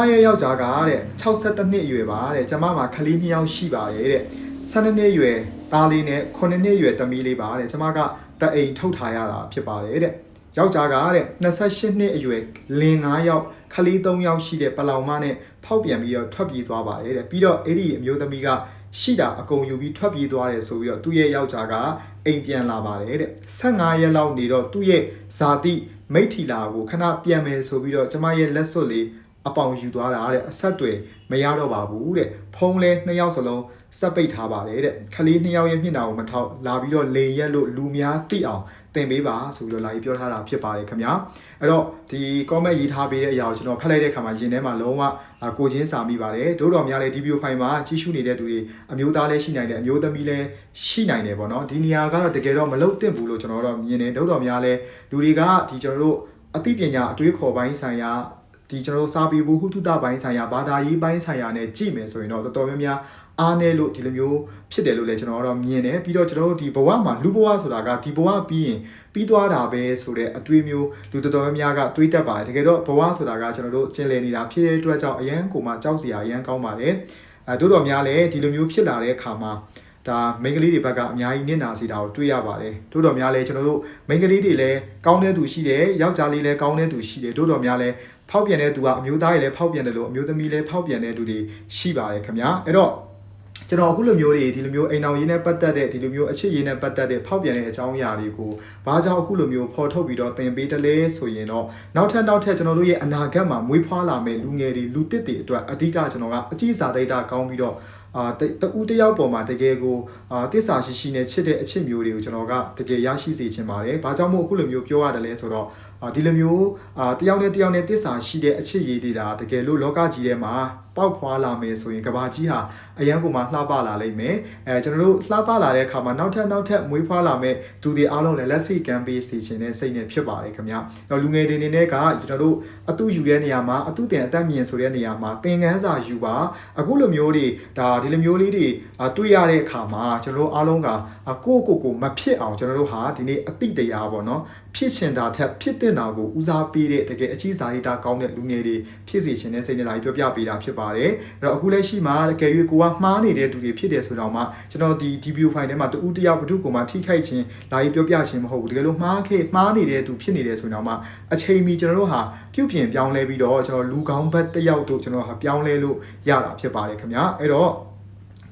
မရဲ့ယောက်ျားကတဲ့62နှစ်အရွယ်ပါတဲ့ကျမမှာကလေး2ယောက်ရှိပါတယ်တဲ့12နှစ်အရွယ်သားလေးနဲ့9နှစ်အရွယ်သမီးလေးပါတဲ့ကျမကတအိမ်ထုတ်ထားရတာဖြစ်ပါတယ်တဲ့ယောက်ျားကတဲ့28နှစ်အရွယ်လင်9ယောက်ကလေး3ယောက်ရှိတဲ့ပလောင်မနဲ့ဖောက်ပြန်ပြီးတော့ထွက်ပြေးသွားပါတယ်တဲ့ပြီးတော့အဲ့ဒီအမျိုးသမီးကရှိတာအကုန်ယူပြီးထွက်ပြေးသွားတယ်ဆိုပြီးတော့သူ့ရဲ့ယောက်ျားကအိမ်ပြန်လာပါတယ်တဲ့15ရက်လောက်နေတော့သူ့ရဲ့ဇာတိမိထီလာကိုခဏပြန်မယ်ဆိုပြီးတော့ကျမရဲ့လက်စွပ်လေး အပေါင်ယူသွားတာတဲ့အဆက်တွေမရတော့ပါဘူးတဲ့ဖုံးလဲနှစ်ယောက်စလုံးစက်ပိတ်ထားပါတယ်တဲ့ခလေးနှစ်ယောက်ရဲ့မျက်နှာကိုမထောက်လာပြီးတော့လေရက်လို့လူများသိအောင်တင်ပေးပါဆိုပြီးတော့လာပြီးပြောထားတာဖြစ်ပါတယ်ခင်ဗျာအဲ့တော့ဒီ comment ရေးထားပေးတဲ့အရာကိုကျွန်တော်ဖတ်လိုက်တဲ့အခါမှာရင်ထဲမှာလုံးဝအာကိုချင်းစာမိပါတယ်ဒို့တော်များလဲဒီဗီဒီယိုဖိုင်မှာကြီးရှုနေတဲ့သူတွေအမျိုးသားလည်းရှိနိုင်တယ်အမျိုးသမီးလည်းရှိနိုင်တယ်ပေါ့နော်ဒီနေရာကတော့တကယ်တော့မလုံသင့်ဘူးလို့ကျွန်တော်တို့မြင်တယ်ဒို့တော်များလဲလူတွေကဒီကျွန်တော်တို့အသိပညာအတွေးခေါ်ပိုင်းဆိုင်ရာ ဒီကျွန်တော်တို့စာပေဘူးဟုတုတပိုင်းဆိုင်ရာဘာသာရေးပိုင်းဆိုင်ရာနဲ့ကြည့်မယ်ဆိုရင်တော့တော်တော်များများအားနည်းလို့ဒီလိုမျိုးဖြစ်တယ်လို့လည်းကျွန်တော်တို့မြင်တယ်ပြီးတော့ကျွန်တော်တို့ဒီဘဝမှာလူဘဝဆိုတာကဒီဘဝပြီးရင်ပြီးသွားတာပဲဆိုတဲ့အတွေးမျိုးလူတော်တော်များများကတွေးတတ်ပါတယ်တကယ်တော့ဘဝဆိုတာကကျွန်တော်တို့ကျင်လည်နေတာဖြစ်တဲ့အတွက်ကြောင့်အရန်ကိုမှကြောက်စရာအရန်ကောင်းပါတယ်အဲတို့တော်များလည်းဒီလိုမျိုးဖြစ်လာတဲ့အခါမှာဒါမိန်းကလေးတွေဘက်ကအများကြီးနစ်နာစေတာကိုတွေ့ရပါတယ်တို့တော်များလည်းကျွန်တော်တို့မိန်းကလေးတွေလည်းကောင်းတဲ့သူရှိတယ်ယောက်ျားလေးလည်းကောင်းတဲ့သူရှိတယ်တို့တော်များလည်း ဖောက်ပြန်တဲ့သူကအမျိုးသားတွေလည်းဖောက်ပြန်တယ်လို့အမျိုးသမီးလည်းဖောက်ပြန်တဲ့သူတွေရှိပါတယ်ခင်ဗျာအဲ့တော့ကျွန်တော်အခုလိုမျိုးတွေဒီလိုမျိုးအိမ်အောင်ရေးနဲ့ပတ်သက်တဲ့ဒီလိုမျိုးအချစ်ရေးနဲ့ပတ်သက်တဲ့ဖောက်ပြန်တဲ့အကြောင်းအရာတွေကိုဘာကြောင့်အခုလိုမျိုးဖော်ထုတ်ပြီးတော့သင်ပေးတယ်လဲဆိုရင်တော့နောက်ထပ်နောက်ထပ်ကျွန်တော်တို့ရဲ့အနာဂတ်မှာမွေးဖွားလာမယ့်လူငယ်တွေလူတစ်တွေအတွက်အဓိကကျွန်တော်ကအကြည့်စာဒိတာကောင်းပြီးတော့အာတတူတယောက်ပေါ်မှာတကယ်ကိုအာတစ္ဆာရှိရှိနဲ့ချစ်တဲ့အချစ်မျိုးတွေကိုကျွန်တော်ကတကယ်ရရှိစေချင်ပါတယ်။ဘာကြောင့်မို့အခုလိုမျိုးပြောရတယ်လဲဆိုတော့အာဒီလိုမျိုးအာတယောက်နဲ့တယောက်နဲ့တစ္ဆာရှိတဲ့အချစ်ရည်တွေဒါတကယ်လို့လောကကြီးထဲမှာပေါက်ဖွာလာမယ်ဆိုရင်ကဘာကြီးဟာအရန်ကိုမှလှပလာလိမ့်မယ်။အဲကျွန်တော်တို့လှပလာတဲ့အခါမှာနောက်ထပ်နောက်ထပ်မွေးဖွားလာမယ့်သူတွေအားလုံးလည်းလက်စိကမ်းပေးစီခြင်းနဲ့စိတ်နဲ့ဖြစ်ပါတယ်ခင်ဗျာ။တော့လူငယ်တွေအနေနဲ့ကကျွန်တော်တို့အတူယူတဲ့နေရာမှာအတူတင်အသက်မြင်ဆိုတဲ့နေရာမှာသင်ခန်းစာယူပါအခုလိုမျိုးတွေဒါဒီလိုမျိုးလေးတွေအာတွေ့ရတဲ့အခါမှာကျွန်တော်တို့အားလုံးကအာကိုယ့်ကိုယ်ကိုမဖြစ်အောင်ကျွန်တော်တို့ဟာဒီနေ့အတိတရားပေါ့နော်ဖြစ်ချင်တာထက်ဖြစ်တဲ့တာကိုဦးစားပေးတဲ့တကယ်အကြီးစားရိတာကောင်းတဲ့လူငယ်တွေဖြစ်စေခြင်းနဲ့စိတ်နဲ့လာပြီးပြောပြပေးတာဖြစ်ပါတယ်အဲ့တော့အခုလက်ရှိမှာတကယ်၍ကိုကမှားနေတဲ့သူတွေဖြစ်တယ်ဆိုတော့မှကျွန်တော်ဒီ DBO file ထဲမှာတူဦးတယောက်ဘုဒ္ဓကိုမှထိခိုက်ခြင်းလာပြီးပြောပြခြင်းမဟုတ်ဘူးတကယ်လို့မှားခဲ့မှားနေတဲ့သူဖြစ်နေတယ်ဆိုတော့မှအချိန်မီကျွန်တော်တို့ဟာပြုပြင်ပြောင်းလဲပြီးတော့ကျွန်တော်လူကောင်းဘက်တစ်ယောက်တို့ကျွန်တော်ဟာပြောင်းလဲလို့ရတာဖြစ်ပါတယ်ခင်ဗျာအဲ့တော့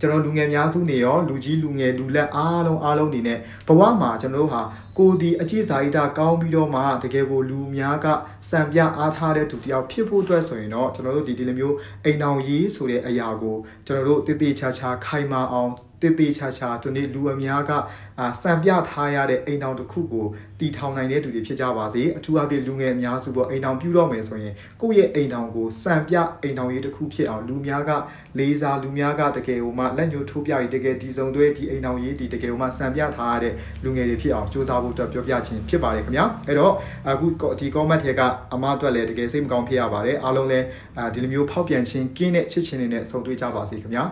ကျွန်တော်လူငယ်များစုနေရောလူကြီးလူငယ်လူလက်အားလုံးအားလုံးနေနဲ့ဘဝမှာကျွန်တော်တို့ဟာကိုယ်ဒီအကြည့်စာရိတာကောင်းပြီးတော့မှတကယ်ကိုလူများကစံပြအားထားတဲ့သူတယောက်ဖြစ်ဖို့အတွက်ဆိုရင်တော့ကျွန်တော်တို့ဒီဒီလိုမျိုးအိမ်အောင်ရေးဆိုတဲ့အရာကိုကျွန်တော်တို့တည်တည်ချာချာခိုင်မာအောင် တည်တည်ချာချာဒီနေ့လူအများကအာစံပြထားရတဲ့အိမ်အောင်တစ်ခုကိုတည်ထောင်နိုင်တဲ့သူတွေဖြစ်ကြပါစေအထူးအဖြင့်လူငယ်အများစုပေါ့အိမ်အောင်ပြုတော့မယ်ဆိုရင်ကိုယ့်ရဲ့အိမ်အောင်ကိုစံပြအိမ်အောင်ရေးတစ်ခုဖြစ်အောင်လူများကလေးစားလူများကတကယ်ဟိုမှလက်ညှိုးထိုးပြပြီးတကယ်ဒီစုံသွဲဒီအိမ်အောင်ရေးဒီတကယ်ဟိုမှစံပြထားရတဲ့လူငယ်တွေဖြစ်အောင်စူးစမ်းဖို့အတွက်ပြောပြခြင်းဖြစ်ပါတယ်ခင်ဗျာအဲ့တော့အခုဒီ comment ထဲကအမအတွက်လည်းတကယ်စိတ်မကောင်းဖြစ်ရပါတယ်အားလုံးလည်းအာဒီလိုမျိုးဖောက်ပြန်ခြင်းကင်းတဲ့ချစ်ချင်းတွေနဲ့ဆုံတွေ့ကြပါစေခင်ဗျာ